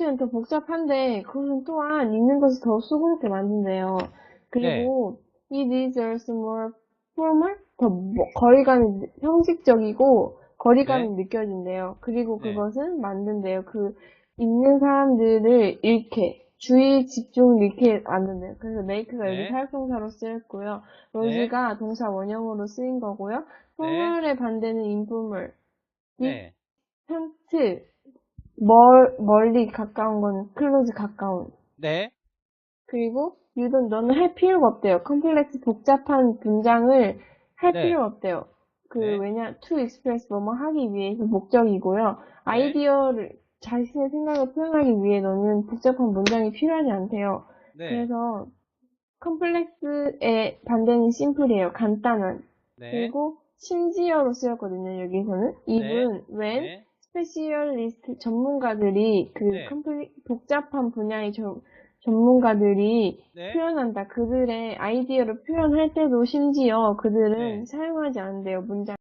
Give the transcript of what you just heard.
하면 더 복잡한데 그것은 또한 읽는 것을 더 수고롭게 만든대요. 그리고 it is also more formal, 더 뭐- 거리감이 형식적이고 거리감이 느껴진대요. 그리고 네. 그것은 만든대요. 그 읽는 사람들을 잃게 주의 집중 잃게 만든대요. 그래서 make가 여기 네. 사역동사로 쓰였고요. rose가 동사 원형으로 쓰인 거고요. formal의 반대는 informal. 네. 현트 멀, 멀리 가까운 거는 클로즈 가까운. 네. 그리고 유돈 너는 할 필요가 없대요. 컴플렉스 복잡한 문장을 할 네. 필요 없대요. 그 네. 왜냐 to express 뭐뭐 하기 위해서 목적이고요. 아이디어를 자신의 생각을 표현하기 위해 너는 복잡한 문장이 필요하지 않대요. 네. 그래서 컴플렉스의 반대는 심플이에요. 간단한. 네. 그리고 심지어로 쓰였거든요. 여기서는 even when 네. 스페시얼리스트 전문가들이 그 네. 컴플리, 복잡한 분야의 저- 전문가들이 네. 표현한다. 그들의 아이디어를 표현할 때도 심지어 그들은 네. 사용하지 않는데요. 문장